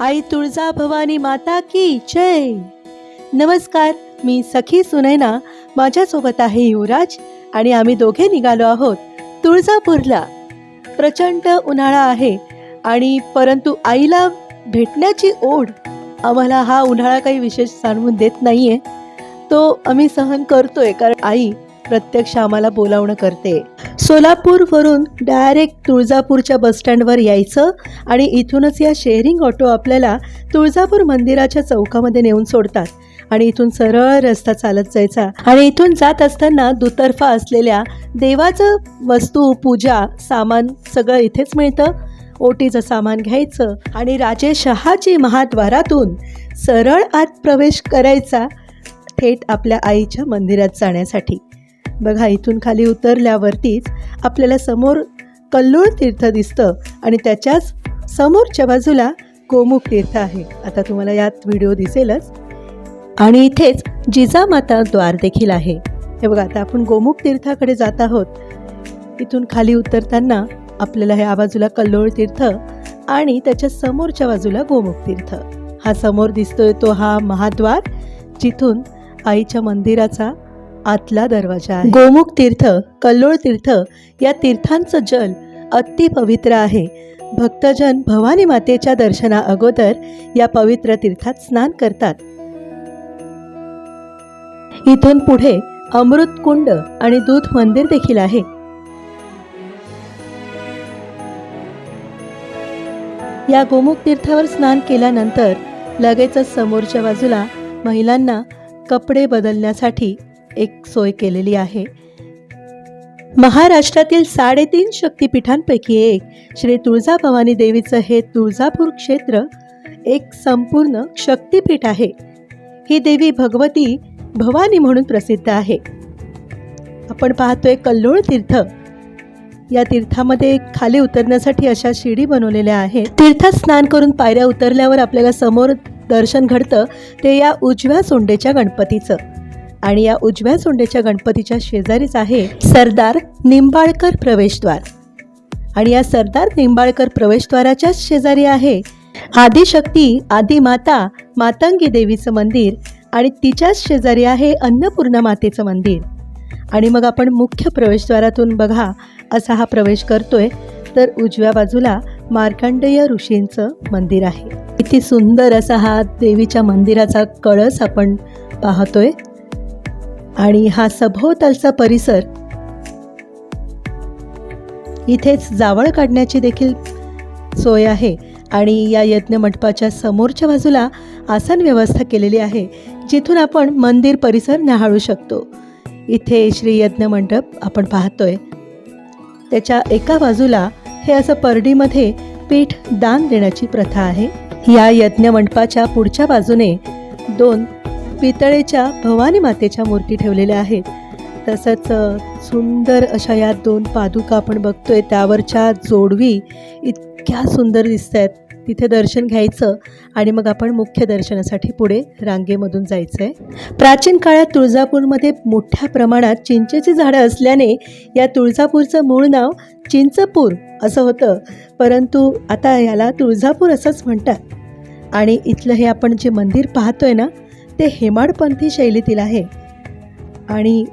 आई तुळजा भवानी माता की जय. नमस्कार मी सखी सुनैना. माझ्यासोबत आहे युवराज आणि आम्ही दोघे निघालो आहोत तुळजापूरला. प्रचंड उन्हाळा आहे आणि परंतु आईला भेटण्याची ओढ आम्हाला हा उन्हाळा काही विशेष जाणवून देत नाहीये. तो आम्ही सहन करतोय कारण आई प्रत्यक्ष आम्हाला बोलावणं करते. सोलापूरवरून डायरेक्ट तुळजापूरच्या बसस्टँडवर यायचं आणि इथूनच या शेअरिंग ऑटो आपल्याला तुळजापूर मंदिराच्या चौकामध्ये नेऊन सोडतात. आणि इथून सरळ रस्ता चालत जायचा. आणि इथून जात असताना दुतर्फा असलेल्या देवाचं वस्तू पूजा सामान सगळं इथेच मिळतं. ओटीचं सामान घ्यायचं आणि राजेशहाजी महाद्वारातून सरळ आत प्रवेश करायचा थेट आपल्या आईच्या मंदिरात जाण्यासाठी. बघा इथून खाली उतरल्यावरतीच आपल्याला समोर कल्लोळ तीर्थ दिसतं आणि त्याच्याच समोरच्या बाजूला गोमुख तीर्थ आहे. आता तुम्हाला यात व्हिडिओ दिसेलच. आणि इथेच जिजामाता द्वार देखील आहे. हे बघा आता आपण गोमुख तीर्थाकडे जात आहोत. इथून खाली उतरताना आपल्याला ह्या बाजूला कल्लोळ तीर्थ आणि त्याच्या समोरच्या बाजूला गोमुख तीर्थ. हा समोर दिसतोय तो हा महाद्वार जिथून आईच्या मंदिराचा आतला दरवाजा आहे. गोमुख तीर्थ कल्लोळ तीर्थ या तीर्थांचं जल अति पवित्र आहे. भक्तजन भवानी मातेच्या दर्शना अगोदर या पवित्र तीर्थात स्नान करतात. इथून पुढे अमृत कुंड आणि दूध मंदिर देखील आहे. या गोमुख तीर्थावर स्नान केल्यानंतर लगेचच समोरच्या बाजूला महिलांना कपडे बदलण्यासाठी एक सोय केलेली आहे. महाराष्ट्रातील साडेतीन शक्तिपीठांपैकी एक श्री तुळजाभवानी देवीचं हे तुळजापूर क्षेत्र एक संपूर्ण शक्तिपीठ आहे. ही देवी भगवती भवानी म्हणून प्रसिद्ध आहे. आपण पाहतोय कल्लोळ तीर्थ. या तीर्थामध्ये खाली उतरण्यासाठी अशा शिडी बनवलेल्या आहेत. तीर्थात स्नान करून पायऱ्या उतरल्यावर आपल्याला समोर दर्शन घडतं ते या उजव्या सोंडेच्या गणपतीचं. आणि या उजव्या सोंडेच्या गणपतीच्या शेजारीच आहे सरदार निंबाळकर प्रवेशद्वार. आणि या सरदार निंबाळकर प्रवेशद्वाराच्याच शेजारी आहे आदिशक्ती आदिमाता मातंगी देवीचं मंदिर आणि तिच्याच शेजारी आहे अन्नपूर्णा मातेचं मंदिर. आणि मग आपण मुख्य प्रवेशद्वारातून बघा असा हा प्रवेश करतोय तर उजव्या बाजूला मार्कंडेय ऋषींचं मंदिर आहे. किती सुंदर असा हा देवीच्या मंदिराचा कळस आपण पाहतोय. आणि हा सभोवतालचा परिसर इथेच जावळ काढण्याची देखील सोय आहे. आणि या यज्ञ मंडपाच्या समोरच्या बाजूला आसन व्यवस्था केलेली आहे जिथून आपण मंदिर परिसर न्याहाळू शकतो. इथे श्री यज्ञ मंडप आपण पाहतोय. त्याच्या एका बाजूला हे असं परडीमध्ये पीठ दान देण्याची प्रथा आहे. या यज्ञ मंडपाच्या पुढच्या बाजूने दोन पितळेच्या भवानी मातेच्या मूर्ती ठेवलेल्या आहेत. तसंच सुंदर अशा या दोन पादुका आपण बघतोय त्यावरच्या जोडवी इतक्या सुंदर दिसत आहेत तिथे दर्शन घ्यायचं आणि मग आपण मुख्य दर्शनासाठी पुढे रांगेमधून जायचं आहे प्राचीन काळात तुळजापूरमध्ये मोठ्या प्रमाणात चिंचेची झाडं असल्याने या तुळजापूरचं मूळ नाव चिंचपूर असं होतं. परंतु आता याला तुळजापूर असंच म्हणतात. आणि इथलं हे आपण जे मंदिर पाहतोय ना ते हेमाडपंथी शैलीतील आहे. आणि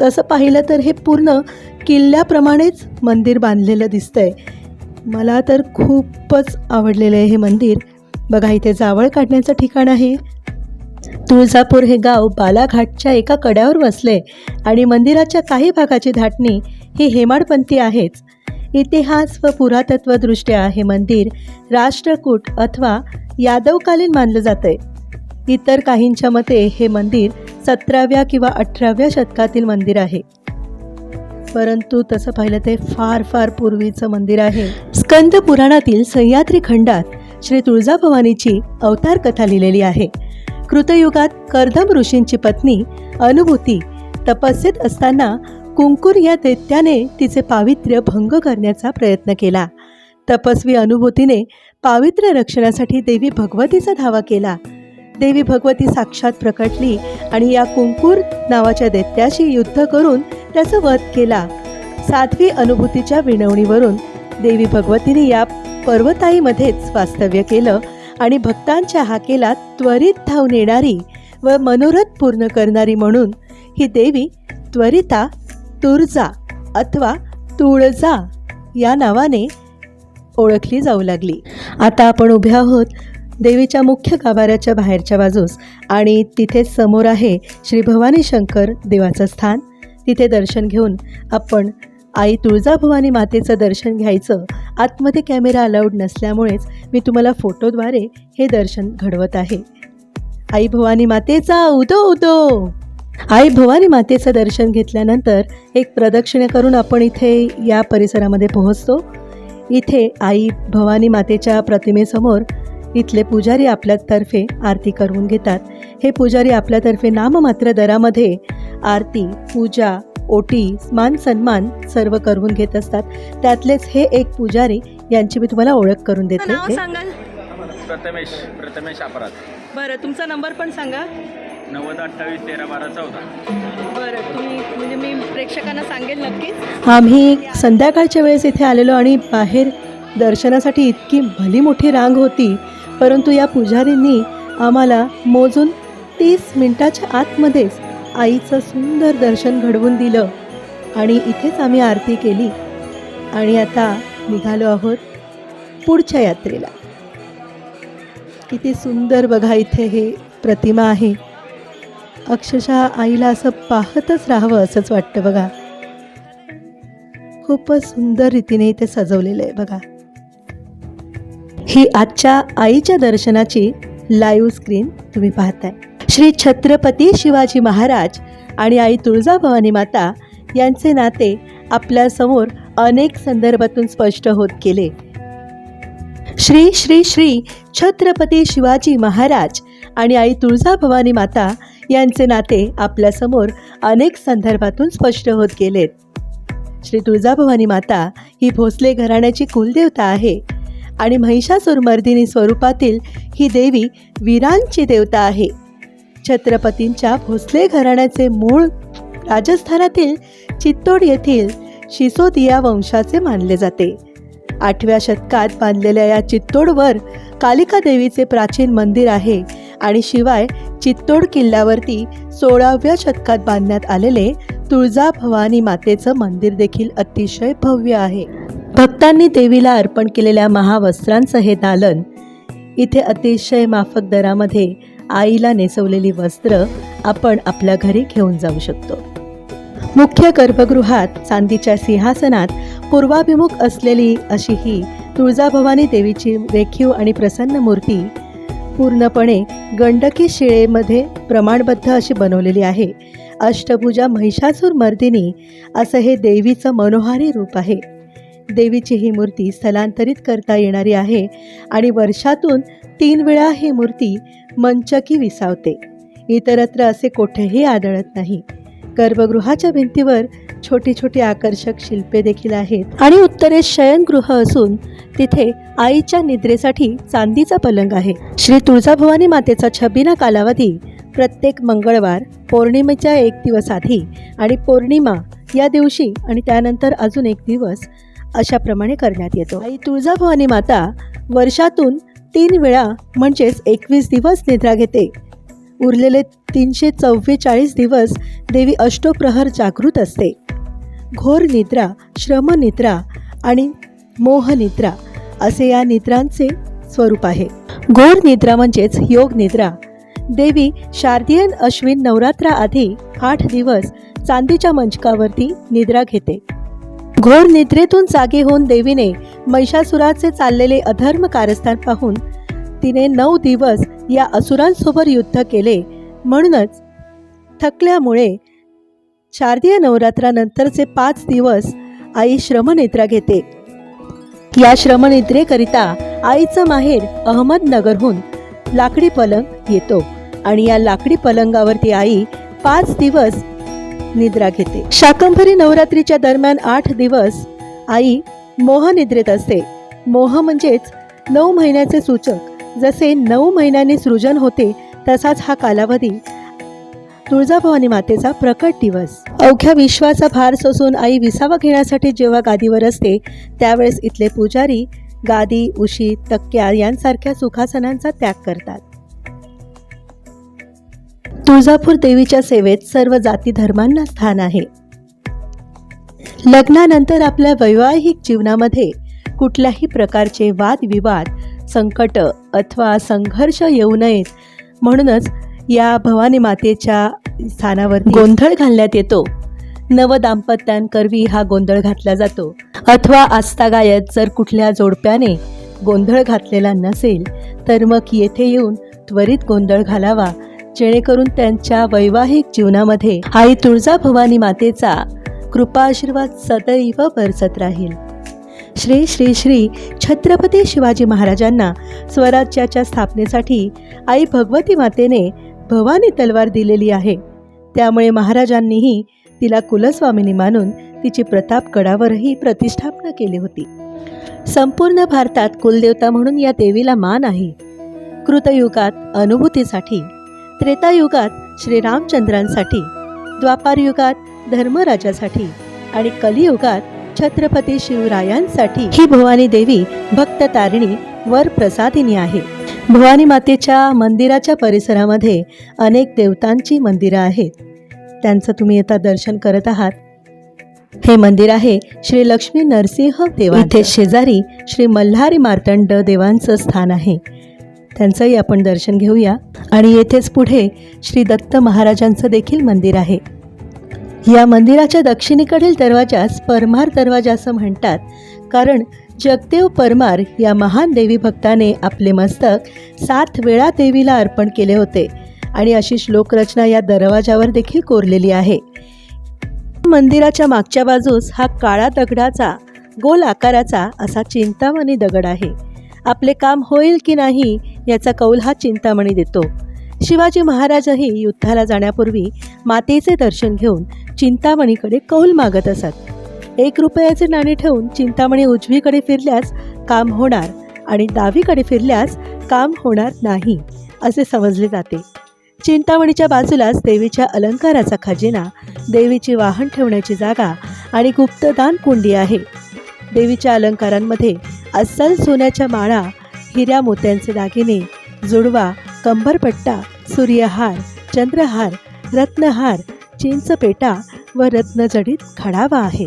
तसं पाहिलं तर हे पूर्ण किल्ल्याप्रमाणेच मंदिर बांधलेलं दिसतंय. मला तर खूपच आवडलेलं आहे हे मंदिर. बघा इथे जावळ काढण्याचं ठिकाण आहे. तुळजापूर हे गाव बालाघाटच्या एका कड्यावर वसले आणि मंदिराच्या काही भागाची धाटणी ही हेमाडपंथी आहेच. इतिहास व पुरातत्वदृष्ट्या हे मंदिर राष्ट्रकूट अथवा यादवकालीन मानलं जातं आहे इतर काहींच्या मते हे मंदिर सतराव्या किंवा अठराव्या शतकातील मंदिर आहे. परंतु तसं पाहिलं ते फार फार पूर्वीचं मंदिर आहे. स्कंद पुराणातील सह्याद्री खंडात श्री तुळजाभवानीची अवतार कथा लिहिलेली आहे. कृतयुगात कर्दम ऋषींची पत्नी अनुभूती तपस्येत असताना कुंकुर या दैत्याने तिचे पावित्र्य भंग करण्याचा प्रयत्न केला. तपस्वी अनुभूतीने पावित्र्य रक्षणासाठी देवी भगवतीचा धावा केला. देवी भगवती साक्षात प्रकटली आणि या कुंकूर नावाच्या दैत्याशी युद्ध करून त्याचा वध केला. साध्वी अनुभूतीच्या विनवणीवरून देवी भगवतीने या पर्वताईमध्येच वास्तव्य केलं आणि भक्तांच्या हाकेला त्वरित धावून येणारी व मनोरथ पूर्ण करणारी म्हणून ही देवी त्वरिता तुरजा अथवा तुळजा या नावाने ओळखली जाऊ लागली. आता आपण उभे आहोत देवीच्या मुख्य गाभाऱ्याच्या बाहेरच्या बाजूस आणि तिथे समोर आहे श्री भवानी शंकर देवाचं स्थान. तिथे दर्शन घेऊन आपण आई तुळजाभवानी मातेचं दर्शन घ्यायचं. आतमध्ये कॅमेरा अलाउड नसल्यामुळेच मी तुम्हाला फोटोद्वारे हे दर्शन घडवत आहे. आई भवानी मातेचा उदो उदो! आई भवानी मातेचं दर्शन घेतल्यानंतर एक प्रदक्षिणे करून आपण इथे या परिसरामध्ये पोहोचतो. इथे आई भवानी मातेच्या प्रतिमेसमोर इथले पुजारी आपल्यातर्फे आरती करून घेतात. हे पुजारी आपल्यातर्फे नाममात्र दरामध्ये आरती पूजा ओटी मान सन्मान सर्व करून घेत असतात. त्यातलेच हे एक पुजारी यांची मी तुम्हाला ओळख करून देते. सांगाल प्रथमेश प्रथमेश अपराध. बरं तुमचा नंबर पण सांगा. नव्वद अठ्ठावीस तेरा बारा चौदा. बरं तुम्ही म्हणजे मी प्रेक्षकांना सांगेल नक्कीच. आम्ही संध्याकाळच्या वेळेस इथे आलेलो आणि बाहेर दर्शनासाठी इतकी भली मोठी रांग होती परंतु या पुजारींनी आम्हाला मोजून तीस मिनिटाच्या आतमध्येच आईचं सुंदर दर्शन घडवून दिलं आणि इथेच आम्ही आरती केली. आणि आता निघालो आहोत पुढच्या यात्रेला. किती सुंदर बघा इथे हे प्रतिमा आहे. अक्षरशः आईला असं पाहतच राहावं असंच वाटतं बघा. खूपच सुंदर रीतीने इथे सजवलेलं आहे बघा. ही आजच्या आईच्या दर्शनाची लाईव्ह स्क्रीन तुम्ही पाहताय. श्री छत्रपती शिवाजी महाराज आणि आई तुळजाभवानी माता यांचे नाते आपल्यासमोर अनेक संदर्भातून स्पष्ट होत गेले. श्री श्री श्री छत्रपती शिवाजी महाराज आणि आई तुळजाभवानी माता यांचे नाते आपल्यासमोर अनेक संदर्भातून स्पष्ट होत गेलेत. श्री तुळजाभवानी माता ही भोसले घराण्याची कुलदेवता आहे आणि महिषासुरमर्दिनी स्वरूपातील ही देवी वीरांची देवता आहे. छत्रपतींच्या भोसले घराण्याचे मूळ राजस्थानातील चित्तोड येथील शिसोदिया वंशाचे मानले जाते. आठव्या शतकात बांधलेल्या या चित्तोडवर कालिका देवीचे प्राचीन मंदिर आहे आणि शिवाय चित्तोड किल्ल्यावरती सोळाव्या शतकात बांधण्यात आलेले तुळजा भवानी मातेचं मंदिर देखील अतिशय भव्य आहे. भक्तांनी देवीला अर्पण केलेल्या महावस्त्रांचं हे दालन इथे अतिशय माफक दरामध्ये आईला नेसवलेली वस्त्र आपण आपल्या घरी घेऊन जाऊ शकतो. मुख्य गर्भगृहात चांदीच्या सिंहासनात पूर्वाभिमुख असलेली अशी ही तुळजाभवानी देवीची रेखीव आणि प्रसन्न मूर्ती पूर्णपणे गंडकी शिळेमध्ये प्रमाणबद्ध अशी बनवलेली आहे. अष्टभुजा महिषासूर मर्दिनी असं हे देवीचं मनोहारी रूप आहे. देवीची ही मूर्ती स्थलांतरित करता येणारी आहे आणि वर्षातून तीन वेळा ही मूर्ती मंचकी विसावते. इतरत्र असे कोठेही आढळत नाही. गर्भगृहाच्या भिंतीवर छोटी छोटी आकर्षक शिल्पे देखील आहेत आणि उत्तरेस शयनगृह असून तिथे आईच्या निद्रेसाठी चांदीचा पलंग आहे. श्री तुळजाभवानी मातेचा छबिना कालावधी प्रत्येक मंगळवार पौर्णिमेच्या एक दिवस आधी आणि पौर्णिमा या दिवशी आणि त्यानंतर अजून एक दिवस अशाप्रमाणे करण्यात येतो. आई तुळजाभवानी माता वर्षातून तीन वेळा म्हणजेच एकवीस दिवस निद्रा घेते. उरलेले तीनशे चव्वेचाळीस दिवस देवी अष्टोप्रहर जागृत असते. घोर निद्रा श्रमनिद्रा आणि मोहनिद्रा असे या निद्रांचे स्वरूप आहे. घोर निद्रा म्हणजेच योग निद्रा. देवी शारदीयन अश्विन नवरात्राआधी आठ दिवस चांदीच्या मंचकावरती निद्रा घेते. घोर निद्रेतून जागे होऊन देवीने महिषासुराचे चाललेले अधर्म कारस्थान पाहून तिने नऊ दिवस या असुरांसोबत युद्ध केले. म्हणूनच थकल्यामुळे शारदीय नवरात्रानंतरचे पाच दिवस आई श्रमनिद्रा घेते. या श्रमनिद्रेकरिता आईचं माहेर अहमदनगरहून लाकडी पलंग येतो आणि या लाकडी पलंगावरती आई पाच दिवस निद्रा घेते. शाकंभरी नवरात्रीच्या दरम्यान आठ दिवस आई मोहनिद्रेत असते. मोह म्हणजेच नऊ महिन्याचे सूचक. जसे नऊ महिन्यांनी सृजन होते तसाच हा कालावधी तुळजाभवानी मातेचा प्रकट दिवस. अवघ्या विश्वाचा भार सोसून आई विसावा घेण्यासाठी जेव्हा गादीवर असते त्यावेळेस इथले पुजारी गादी उशी तक्क्या यांसारख्या सुखासनांचा त्याग करतात. तुळजापूर देवीच्या सेवेत सर्व जाती धर्मांना स्थान आहे. लग्नानंतर आपल्या वैवाहिक जीवनामध्ये कुठल्याही प्रकारचे वादविवाद संकट अथवा संघर्ष येऊ नयेत म्हणूनच या भवानी मातेच्या स्थानावर गोंधळ घालण्यात येतो. नवदाम्पत्यांकरवी हा गोंधळ घातला जातो. अथवा आस्तागायत जर कुठल्या जोडप्याने गोंधळ घातलेला नसेल तर मग येथे येऊन त्वरित गोंधळ घालावा जेणेकरून त्यांच्या वैवाहिक जीवनामध्ये आई तुळजा भवानी मातेचा कृपा आशीर्वाद सदैव बरसत राहील. श्री श्री श्री छत्रपती शिवाजी महाराजांना स्वराज्याच्या स्थापनेसाठी आई भगवती मातेने भवानी तलवार दिलेली आहे. त्यामुळे महाराजांनीही तिला कुलस्वामिनी मानून तिची प्रतापगडावरही प्रतिष्ठापना केली होती. संपूर्ण भारतात कुलदेवता म्हणून या देवीला मान आहे. कृतयुगात अनुभूतीसाठी त्रेतायुगात श्रीरामचंद्रांसाठी द्वापारयुगात धर्मराजासाठी आणि कलियुगात छत्रपती शिवरायांसाठी ही भवानी देवी भक्त तारिणी वर प्रसादिनी आहे. भवानी मातेच्या मंदिराच्या परिसरामध्ये अनेक देवतांची मंदिरं आहेत. त्यांचं तुम्ही आता दर्शन करत आहात. हे मंदिर आहे श्री लक्ष्मी नरसिंह देवा इथे शेजारी श्री मल्हारी मार्तंड देवांचं स्थान आहे. त्यांचंही आपण दर्शन घेऊया. आणि येथेच पुढे श्री दत्त महाराजांचं देखील मंदिर आहे. या मंदिराच्या दक्षिणेकडील दरवाजास परमार दरवाजा असं म्हणतात. कारण जगदेव परमार या महान देवी भक्ताने आपले मस्तक सात वेळा देवीला अर्पण केले होते. आणि अशी श्लोकरचना या दरवाजावर देखील कोरलेली आहे. मंदिराच्या मागच्या बाजूस हा काळा दगडाचा गोल आकाराचा असा चिंतामणी दगड आहे. आपले काम होईल की नाही याचा कौल हा चिंतामणी देतो. शिवाजी महाराजही युद्धाला जाण्यापूर्वी मातेचे दर्शन घेऊन चिंतामणीकडे कौल मागत असत. एक रुपयाचे नाणे ठेवून चिंतामणी उजवीकडे फिरल्यास काम होणार आणि डावीकडे फिरल्यास काम होणार नाही असे समजले जाते. चिंतामणीच्या बाजूलाच देवीच्या अलंकाराचा खजिना देवीची वाहन ठेवण्याची जागा आणि गुप्तदान कुंडी आहे. देवीच्या अलंकारांमध्ये अस्सल सोन्याच्या माळा हिऱ्या मोत्यांचे दागिने जुडवा कंबरपट्टा सूर्यहार चंद्रहार रत्नहार चिंचपेटा व रत्नजडीत खडावा आहे.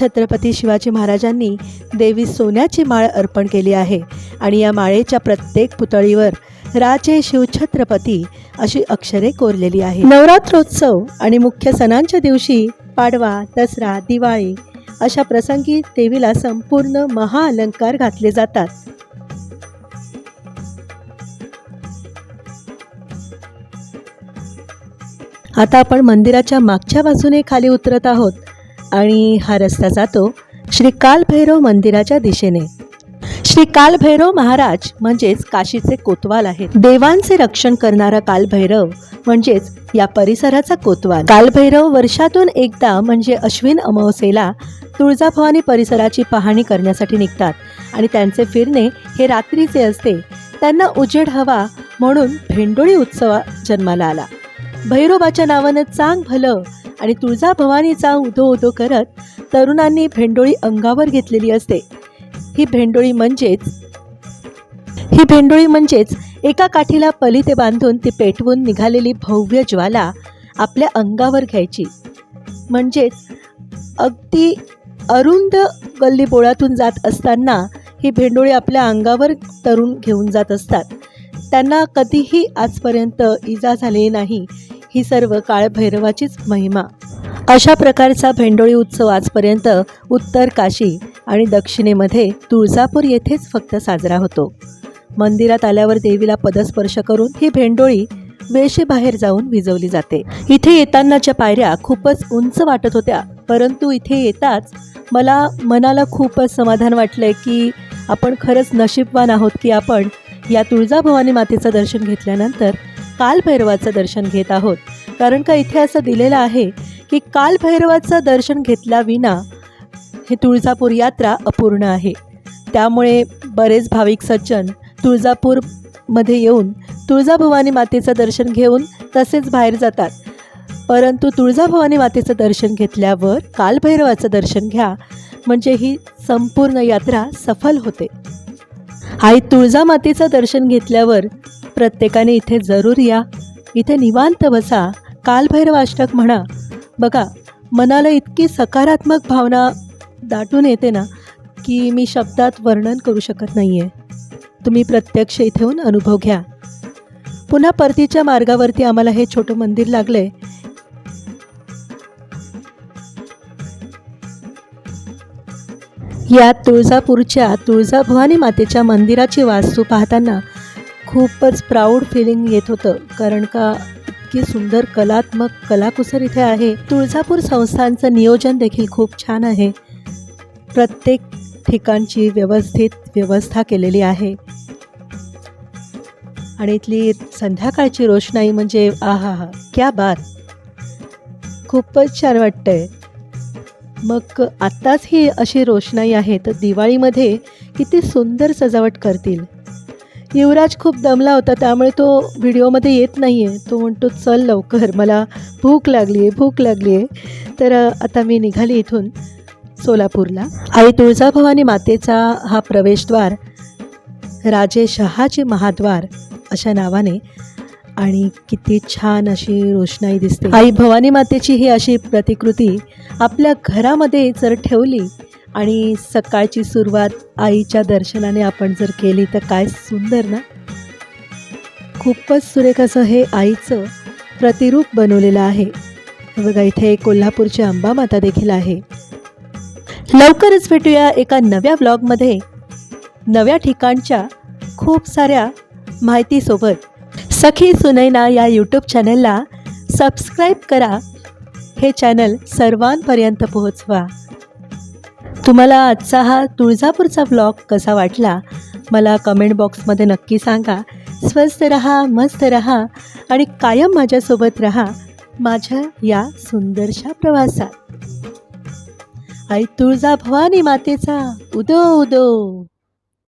छत्रपती शिवाजी महाराजांनी देवी सोन्याची माळ अर्पण केली आहे आणि या माळेच्या प्रत्येक पुतळीवर राजे शिवछत्रपती अशी अक्षरे कोरलेली आहे नवरात्रोत्सव आणि मुख्य सणांच्या दिवशी पाडवा दसरा दिवाळी अशा प्रसंगी देवीला संपूर्ण महाअलंकार घातले जातात. आता आपण मंदिराच्या मागच्या बाजूने खाली उतरत आहोत आणि हा रस्ता जातो श्री कालभैरव मंदिराच्या दिशेने. श्री कालभैरव महाराज म्हणजेच काशीचे कोतवाल आहेत. देवांचे रक्षण करणारा कालभैरव म्हणजेच या परिसराचा कोतवाल. कालभैरव वर्षातून एकदा म्हणजे अश्विन अमावस्येला तुळजाभवानी परिसराची पाहणी करण्यासाठी निघतात आणि त्यांचे फिरणे हे रात्रीचे असते. त्यांना उजेड हवा म्हणून भेंडोळी उत्सव जन्माला आला. भैरोबाच्या नावानं चांग भलं आणि तुळजाभवानीचा उदो उदो करत तरुणांनी भेंडोळी अंगावर घेतलेली असते. ही भेंडोळी म्हणजेच ही भेंडोळी म्हणजेच एका काठीला पलिते बांधून ती पेटवून निघालेली भव्य ज्वाला आपल्या अंगावर घ्यायची. म्हणजेच अगदी अरुंद गल्लीबोळातून जात असताना ही भेंडोळी आपल्या अंगावर तरुण घेऊन जात असतात. त्यांना कधीही आजपर्यंत इजा झाली नाही. ही सर्व काळभैरवाचीच महिमा. अशा प्रकारचा भेंडोळी उत्सव आजपर्यंत उत्तर काशी आणि दक्षिणेमध्ये तुळजापूर येथेच फक्त साजरा होतो. मंदिरात आल्यावर देवीला पदस्पर्श करून ही भेंडोळी वेशीबाहेर जाऊन विजवली जाते. इथे येतानाच्या पायऱ्या खूपच उंच वाटत होत्या परंतु इथे येताच मला मनाला खूपच समाधान वाटलंय की आपण खरंच नशीबवान आहोत की आपण या तुळजाभवानी मातेचं दर्शन घेतल्यानंतर कालभैरवाचं दर्शन घेत आहोत. कारण का इथे असं दिलेलं आहे की कालभैरवाचं दर्शन घेतल्याविना हे तुळजापूर यात्रा अपूर्ण आहे. त्यामुळे बरेच भाविक सज्जन तुळजापूरमध्ये येऊन तुळजाभवानी मातेचं दर्शन घेऊन तसेच बाहेर जातात. परंतु तुळजाभवानी मातेचं दर्शन घेतल्यावर कालभैरवाचं दर्शन घ्या. म्हणजे ही संपूर्ण यात्रा सफल होते. आई तुळजामातेचं दर्शन घेतल्यावर प्रत्येकाने इथे जरूर या. इथे निवांत बसा. कालभैरव अष्टक म्हणा बघा मनाला इतकी सकारात्मक भावना दाटून येते ना की मी शब्दात वर्णन करू शकत नाही आहे तुम्ही प्रत्यक्ष इथे येऊन अनुभव घ्या. पुन्हा परतीच्या मार्गावरती आम्हाला हे छोटं मंदिर लागलं या तुळजापूरच्या तुळजाभवानी मातेच्या मंदिराची वास्तू पाहताना खूपच प्राऊड फिलिंग येत होतं. कारण का इतकी सुंदर कलात्मक कलाकुसर इथे आहे. तुळजापूर संस्थांचं नियोजन देखील खूप छान आहे. प्रत्येक ठिकाणची व्यवस्थित व्यवस्था केलेली आहे. आणि इथली संध्याकाळची रोषणाई म्हणजे आहा हा क्या बात! खूपच छान वाटतंय. मग आत्ताच ही अशी रोषणाई आहे तर दिवाळीमध्ये किती सुंदर सजावट करतील. युवराज खूप दमला होता त्यामुळे तो व्हिडिओमध्ये येत नाही आहे तो म्हणतो चल लवकर मला भूक लागली आहे भूक लागली आहे तर आता मी निघाली इथून सोलापूरला. आई तुळजाभवानी मातेचा हा प्रवेशद्वार राजे शहाजी महाद्वार अशा नावाने आणि किती छान अशी रोषणाई दिसते. आई भवानी मातेची ही अशी प्रतिकृती आपल्या घरामध्ये जर ठेवली आणि सकाळची सुरुवात आईच्या दर्शनाने आपण जर केली तर काय सुंदर ना? खूपच सुरेख असं हे आईचं प्रतिरूप बनवलेलं आहे. बघा इथे कोल्हापूरची अंबामाता देखील आहे. लवकरच भेटूया एका नव्या ब्लॉगमध्ये नव्या ठिकाणच्या खूप साऱ्या माहितीसोबत. सखी सुनैना या यूट्यूब चॅनलला सबस्क्राईब करा. हे चॅनल सर्वांपर्यंत पोहोचवा. तुम्हाला आजचा हा तुळजापूरचा ब्लॉग कसा वाटला मला कमेंट बॉक्समध्ये नक्की सांगा. स्वस्त रहा मस्त रहा आणि कायम माझ्यासोबत रहा माझ्या या सुंदरशा प्रवासात. आई तुळजा भवानी मातेचा उदो उदो.